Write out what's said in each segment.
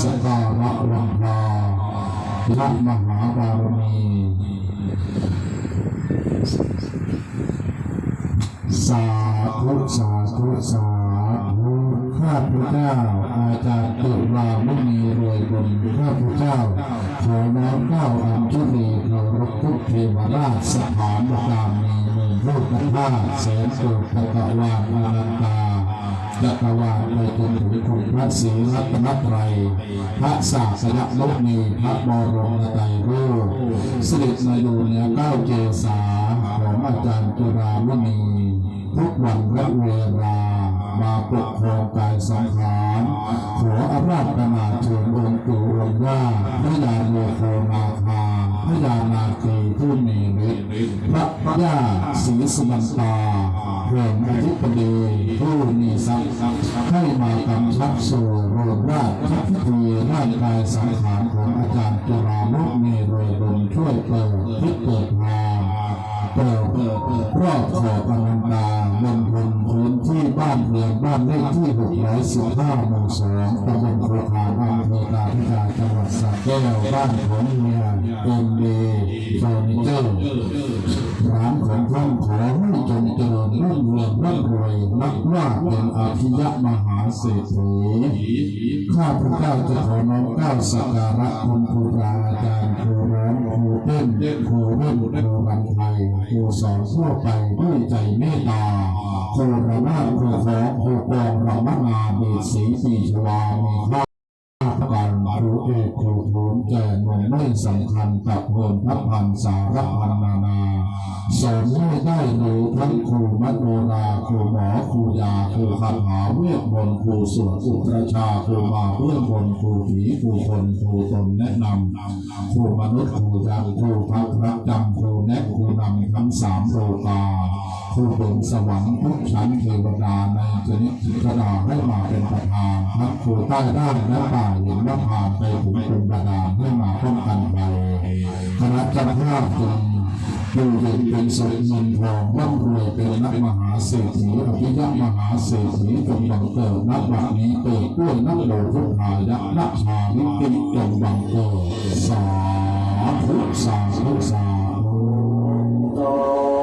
สการะวังนาพระมหาบารมีสาธุสาธุสาธุข้าพเจ้าอาจารย์ตุลาไม่มีรวยบนข้าพเจ้าขอน้อมเก้าอัญชุลีเคารพทุกเทวราชสถานประการมีหมื่นรูปพระแสนโกฏจักรวาลอนันตา จักวาลไปจนถึงคุณพระศรีรัตนตรัยพระศาสนโลกมีพระบรมไตรโลกเสด็จมาอยู่เหนือเก้าเจสาของอาจารย์จุฬามณีทุกวันและเวลามาปกครองกายสังขารขออาราธนาเชิญองค์ปู่องค์ย่าพระยาโลโคนาคาพระยานาคีผู้มีฤทธิ์พระย่าศรีสุมันตา พื่อนอธิปดีผู้มีทรัพย์ให้มากำชับสู่โรงราชพิธีร่างกายสังขารของอาจารย์จุฬามุนีโรยบนช่วยเปิดพิเปิดทางเปิดรอบขอบอนันดาบนบนพื้นที่บ้านเรือนบ้านเลขที่615หมู่สองตำบลโคคาอำเภอตาพิจาจังหวัดสระแก้วบ้านของเมียเอ็มดี ธิยะมหาเศรษฐีข้าพระเจ้าจะขอน้อมเก้าสักการะคุณครูบาอาจารย์ครูร้องครูเต้นครูเล่นครูรำไทยครูสอนทั่วไปด้วยใจเมตตาครูระนาดครูขอครูกองระมัดงานเบสีสีชวามีข้า รู้เอกครูทูลแก่หนุ่มไม่สำคัญกับเพินพระพันสารพันนานาสอนให้ได้รู้ทั้งครูมโนราครูหมอครูยาครูคาถาเวทมนต์ครูสวดอุตราชาครูมาเพื่อนคนครูผีครูคนครูตนแนะนำครูมนุษย์ครูยักษ์ครูพักรักจำครูแนะครูนำทั้งสามโลกา ผู้เป็นสวรรค์ทุกชั้นเทวดาในชนิดกระดาให้มาเป็นประธานทั้งครูใต้ด้านและป่าเห็นว่าผ่านไปถึงเป็นประดานให้มาป้องกันภัยคณะเจ้าภาพจงอยู่เย็นเป็นสุขเงินทองร่ำรวยเป็นนักมหาเศรษฐีอภิยมหาเศรษฐีจงบังเกิดนับบัดนี้เกิดด้วยนักโลทุกหายะนักชาลิปิจงบังเกิดสาธุสาธุสาธุ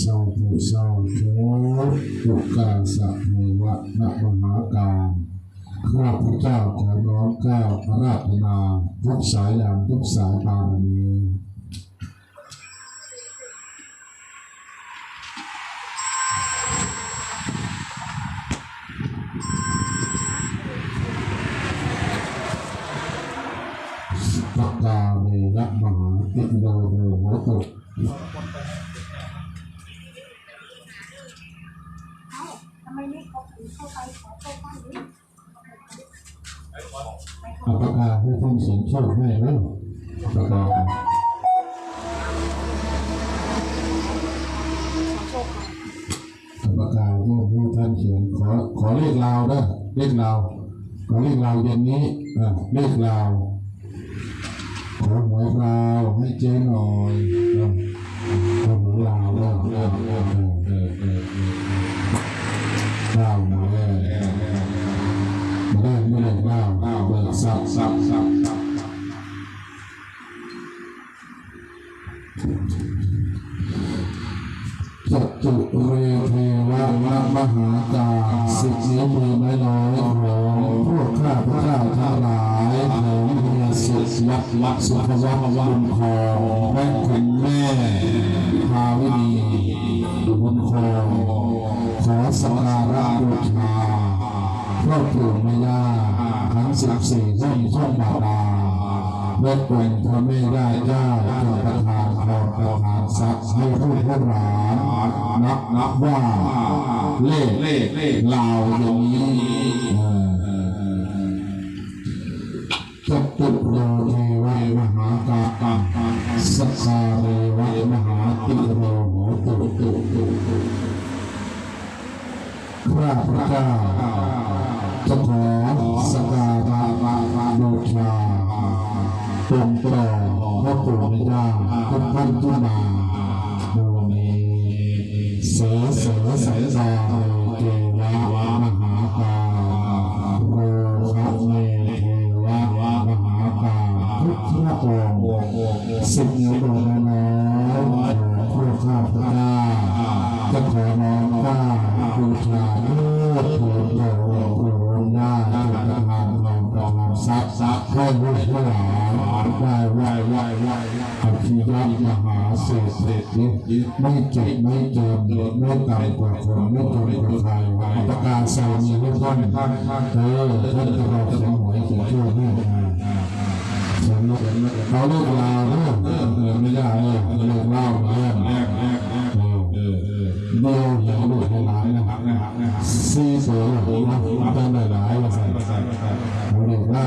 เศร้าผู้เศร้าโธทุกกาสะเมวะนักมหาการข้าพเจ้าขอน้อมก้าวพระราชนาทุกสายอย่างทุกสายตามี เอ้าทำไมไม่ขาถึงเข้าไปขอเข้าบ้านนี้อัปกาให้ท่านเสียงโชคให้แล้วอัปกาขอโชคค่ะอัปกาเรื่องให้ท่านเขียนขอขอเลขลาวนะเลขลาวขอเลขลาวเย็นนี้อะเลขลาวขอหวยลาวให้เจ๊หน่อยขอหวยลาวแล้วเออ เบิกทรัพย์ทรัพย์ทรัพย์ทรัพย์จัตุเรเทวะมหากาสิบนิ้วมือน้อยน้อยของพวกข้าพระเจ้าทั้งหลายของเมียสุดลักลักสุภวัตบุญคอ สิบสี่ท่านช่องบาดาลเมื่อเป็นพระแม่ได้เจ้าจงประทานพรประทานทรัพย์ให้ผู้ผู้หลานนับนับว่าเลขเลขเลขลาวอย่างนี้จัตุโรเทวะมหากาตะสักาเรวะมหาติโรโหตุตุตุตุข้าพระเจ้าจะขอสักการ บูชาตรงต่อพระปู่ไม่ได้ทุกท่านที่มาในวันนี้เสือเสือสายตา มหาเศรษฐีไม่เจ็บไม่จนไม่ต่ำกว่าคนไม่จนกว่าใครประกาศใส่มีให้ท่านเออท่านจะรอเสียงหวยเสียงช่วยให้นะเสียงลูกเขาเลิกลาเรื่องไม่ได้เออเลิกเล่าเรื่องแรกแรกแรกเดียวอย่าหลุดให้ร้ายนะครับซีเสือนะตั้งหลายๆมาใส่เขาเลิกเล่า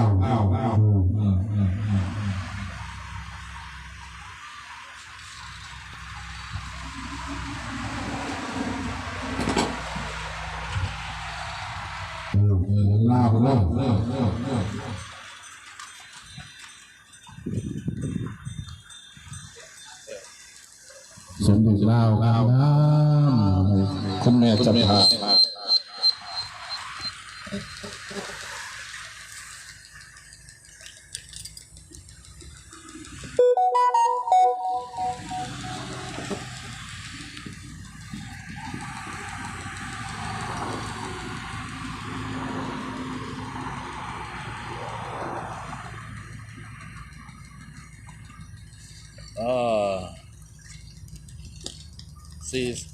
คุณแม่จับพระอ่าสี่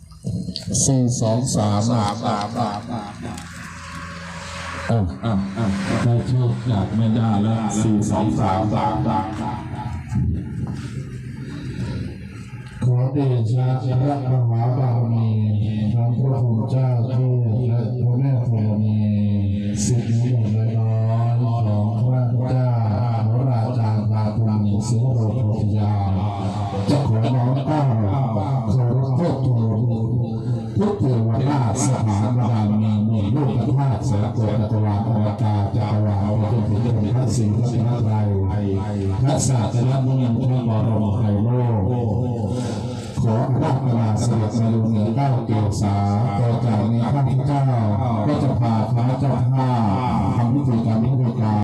สี่สองสามสามสามสามอ่าอ่าอ่าได้โชคจากแม่ย่าแล้วสี่สองสามสามสามขอเดชะพระมหาบารมีพระพุทธเจ้าเทพและพระแม่ธรณีสิทธิ์นุนน้อย